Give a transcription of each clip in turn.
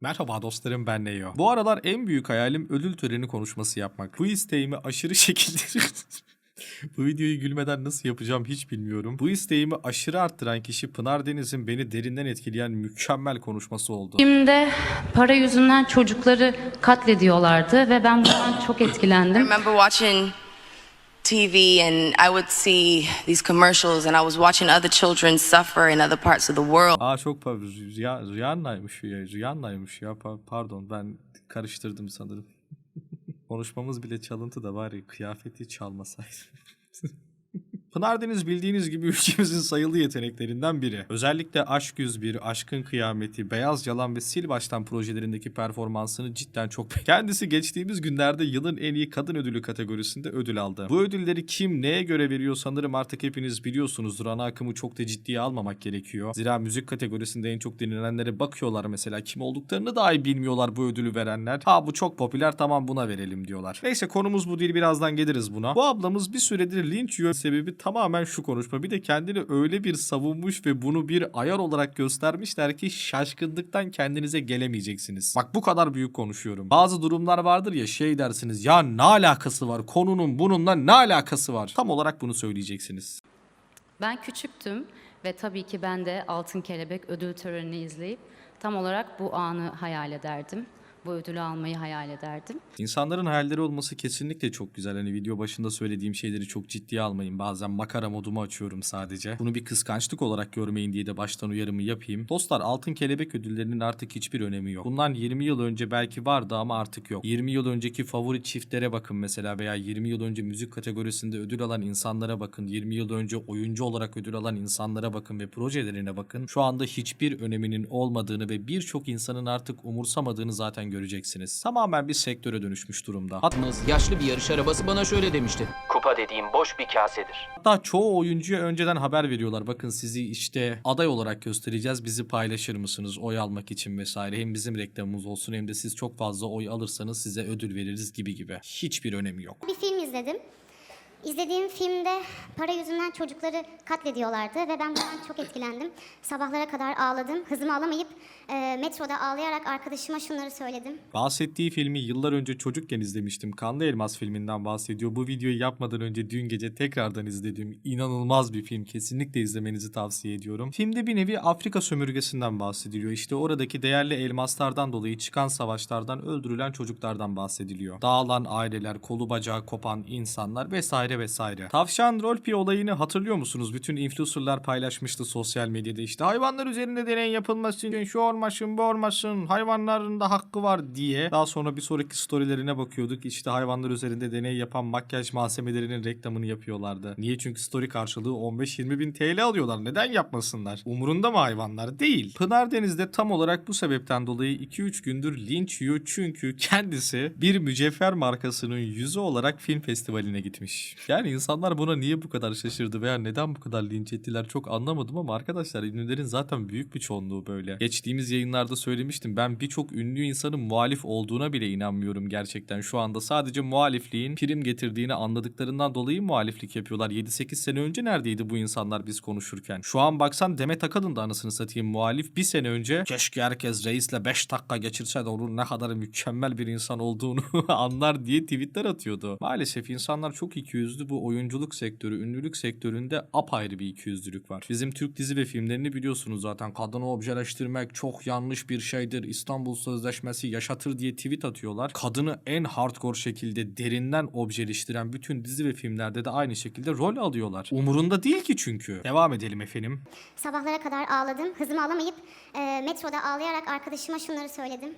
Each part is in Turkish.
Merhaba dostlarım ben Neo. Bu aralar en büyük hayalim ödül töreni konuşması yapmak. Bu isteğimi aşırı şekilde... Bu videoyu gülmeden nasıl yapacağım hiç bilmiyorum. Bu isteğimi aşırı arttıran kişi Pınar Deniz'in beni derinden etkileyen mükemmel konuşması oldu. Şimdi para yüzünden çocukları katlediyorlardı ve ben bundan çok I etkilendim. remember watching TV and I would see these commercials and I was watching other children suffer in other parts of the world. Aa çok pardon Rüya, Rüyanna'ymış ya. Rüyanna'ymış ya. Pa- pardon ben karıştırdım sanırım. Konuşmamız bile çalıntı da bari kıyafeti çalmasaydı. Pınar Deniz bildiğiniz gibi ülkemizin sayılı yeteneklerinden biri. Özellikle Aşk 101, Aşkın Kıyameti, Beyaz Yalan ve Sil Baştan projelerindeki performansını cidden çok be- Kendisi geçtiğimiz günlerde yılın en iyi kadın ödülü kategorisinde ödül aldı. Bu ödülleri kim neye göre veriyor sanırım artık hepiniz biliyorsunuzdur. Ana akımı çok da ciddiye almamak gerekiyor. Zira müzik kategorisinde en çok dinlenenlere bakıyorlar mesela. Kim olduklarını dahi bilmiyorlar bu ödülü verenler. Ha bu çok popüler tamam buna verelim diyorlar. Neyse konumuz bu değil birazdan geliriz buna. Bu ablamız bir süredir linç yiyor sebebi tamamen şu konuşma. Bir de kendini öyle bir savunmuş ve bunu bir ayar olarak göstermişler ki şaşkınlıktan kendinize gelemeyeceksiniz. Bak bu kadar büyük konuşuyorum. Bazı durumlar vardır ya şey dersiniz ya ne alakası var konunun bununla ne alakası var? Tam olarak bunu söyleyeceksiniz. Ben küçüktüm ve tabii ki ben de Altın Kelebek ödül törenini izleyip tam olarak bu anı hayal ederdim. Bu ödülü almayı hayal ederdim. İnsanların hayalleri olması kesinlikle çok güzel. Hani video başında söylediğim şeyleri çok ciddiye almayın. Bazen makara modumu açıyorum sadece. Bunu bir kıskançlık olarak görmeyin diye de baştan uyarımı yapayım. Dostlar Altın Kelebek ödüllerinin artık hiçbir önemi yok. Bundan 20 yıl önce belki vardı ama artık yok. 20 yıl önceki favori çiftlere bakın mesela veya 20 yıl önce müzik kategorisinde ödül alan insanlara bakın. 20 yıl önce oyuncu olarak ödül alan insanlara bakın ve projelerine bakın. Şu anda hiçbir öneminin olmadığını ve birçok insanın artık umursamadığını zaten göreceksiniz. Tamamen bir sektöre dönüşmüş durumda. Hatta yaşlı bir yarış arabası bana şöyle demişti. Kupa dediğim boş bir kasedir. Hatta çoğu oyuncuya önceden haber veriyorlar. Bakın sizi işte aday olarak göstereceğiz. Bizi paylaşır mısınız oy almak için vesaire. Hem bizim reklamımız olsun hem de siz çok fazla oy alırsanız size ödül veririz gibi gibi. Hiçbir önemi yok. Bir film izledim. İzlediğim filmde para yüzünden çocukları katlediyorlardı ve ben bundan çok etkilendim. Sabahlara kadar ağladım. Hızımı alamayıp e, metroda ağlayarak arkadaşıma şunları söyledim. Bahsettiği filmi yıllar önce çocukken izlemiştim. Kanlı Elmas filminden bahsediyor. Bu videoyu yapmadan önce dün gece tekrardan izlediğim inanılmaz bir film. Kesinlikle izlemenizi tavsiye ediyorum. Filmde bir nevi Afrika sömürgesinden bahsediliyor. İşte oradaki değerli elmaslardan dolayı çıkan savaşlardan öldürülen çocuklardan bahsediliyor. Dağılan aileler, kolu bacağı kopan insanlar vesaire vesaire. Tavşan Rolpi olayını hatırlıyor musunuz? Bütün influencerlar paylaşmıştı sosyal medyada işte hayvanlar üzerinde deney yapılması için şu olmasın bu olmasın hayvanların da hakkı var diye. Daha sonra bir sonraki storylerine bakıyorduk işte hayvanlar üzerinde deney yapan makyaj malzemelerinin reklamını yapıyorlardı. Niye? Çünkü story karşılığı 15-20 bin TL alıyorlar. Neden yapmasınlar? Umurunda mı hayvanlar? Değil. Pınar Deniz'de tam olarak bu sebepten dolayı 2-3 gündür linç yiyor çünkü kendisi bir mücevher markasının yüzü olarak film festivaline gitmiş. Yani insanlar buna niye bu kadar şaşırdı veya neden bu kadar linç ettiler çok anlamadım ama arkadaşlar ünlülerin zaten büyük bir çoğunluğu böyle. Geçtiğimiz yayınlarda söylemiştim ben birçok ünlü insanın muhalif olduğuna bile inanmıyorum gerçekten. Şu anda sadece muhalifliğin prim getirdiğini anladıklarından dolayı muhaliflik yapıyorlar. 7-8 sene önce neredeydi bu insanlar biz konuşurken? Şu an baksan Demet Akalın da anasını satayım muhalif. Bir sene önce keşke herkes reisle 5 dakika geçirse de onun ne kadar mükemmel bir insan olduğunu anlar diye tweetler atıyordu. Maalesef insanlar çok ikiyüzlü bu oyunculuk sektörü, ünlülük sektöründe apayrı bir ikiyüzlülük var. Bizim Türk dizi ve filmlerini biliyorsunuz zaten. Kadını objeleştirmek çok yanlış bir şeydir. İstanbul Sözleşmesi yaşatır diye tweet atıyorlar. Kadını en hardcore şekilde derinden objeleştiren bütün dizi ve filmlerde de aynı şekilde rol alıyorlar. Umurunda değil ki çünkü. Devam edelim efendim. Sabahlara kadar ağladım. Hızımı alamayıp e, metroda ağlayarak arkadaşıma şunları söyledim.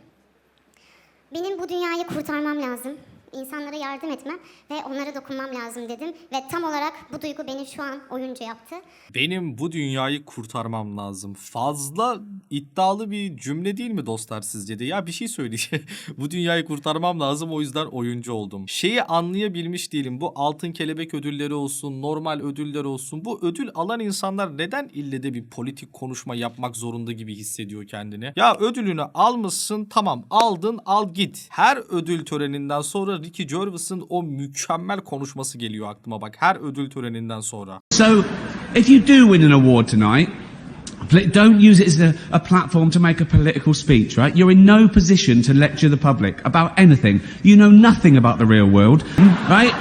Benim bu dünyayı kurtarmam lazım. İnsanlara yardım etmem ve onlara dokunmam lazım dedim. Ve tam olarak bu duygu beni şu an oyuncu yaptı. Benim bu dünyayı kurtarmam lazım. Fazla iddialı bir cümle değil mi dostlar sizce de? Ya bir şey söyleyeceğim. bu dünyayı kurtarmam lazım o yüzden oyuncu oldum. Şeyi anlayabilmiş değilim. Bu altın kelebek ödülleri olsun, normal ödüller olsun. Bu ödül alan insanlar neden ille de bir politik konuşma yapmak zorunda gibi hissediyor kendini? Ya ödülünü almışsın tamam aldın al git. Her ödül töreninden sonra Ricky Gervais'ın o mükemmel konuşması geliyor aklıma bak. Her ödül töreninden sonra. So, if you do win an award tonight, Don't use it as a, a platform to make a political speech, right? You're in no position to lecture the public about anything. You know nothing about the real world, right?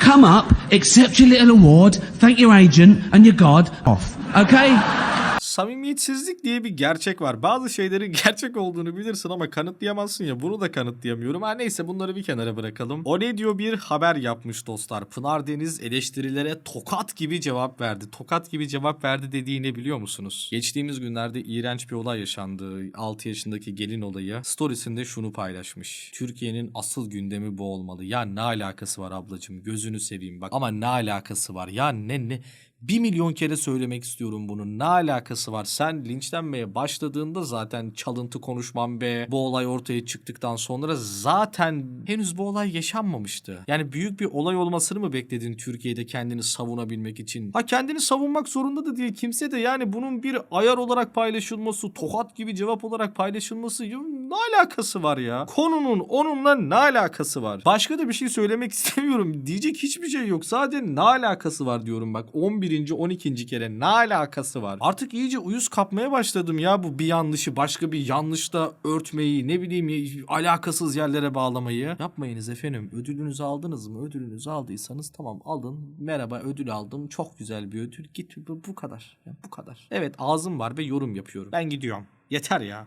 Come up, accept your little award, thank your agent and your God, off. Okay? Samimiyetsizlik diye bir gerçek var. Bazı şeylerin gerçek olduğunu bilirsin ama kanıtlayamazsın ya. Bunu da kanıtlayamıyorum. Ha neyse bunları bir kenara bırakalım. O ne diyor bir haber yapmış dostlar. Pınar Deniz eleştirilere tokat gibi cevap verdi. Tokat gibi cevap verdi dediği ne biliyor musunuz? Geçtiğimiz günlerde iğrenç bir olay yaşandı. 6 yaşındaki gelin olayı. Storiesinde şunu paylaşmış. Türkiye'nin asıl gündemi bu olmalı. Ya ne alakası var ablacığım? Gözünü seveyim bak. Ama ne alakası var? Ya ne ne? Bir milyon kere söylemek istiyorum bunu. Ne alakası var? Sen linçlenmeye başladığında zaten çalıntı konuşmam be. Bu olay ortaya çıktıktan sonra zaten henüz bu olay yaşanmamıştı. Yani büyük bir olay olmasını mı bekledin Türkiye'de kendini savunabilmek için? Ha kendini savunmak zorunda da değil kimse de yani bunun bir ayar olarak paylaşılması, tokat gibi cevap olarak paylaşılması ne alakası var ya? Konunun onunla ne alakası var? Başka da bir şey söylemek istemiyorum. Diyecek hiçbir şey yok. Sadece ne alakası var diyorum bak. 11. 12. kere ne alakası var? Artık iyice uyuz kapmaya başladım ya bu bir yanlışı başka bir yanlışla örtmeyi ne bileyim alakasız yerlere bağlamayı. Yapmayınız efendim. Ödülünüzü aldınız mı? Ödülünüzü aldıysanız tamam alın. Merhaba ödül aldım. Çok güzel bir ödül. Git bu, kadar. Ya, bu kadar. Evet ağzım var ve yorum yapıyorum. Ben gidiyorum. Yeter ya.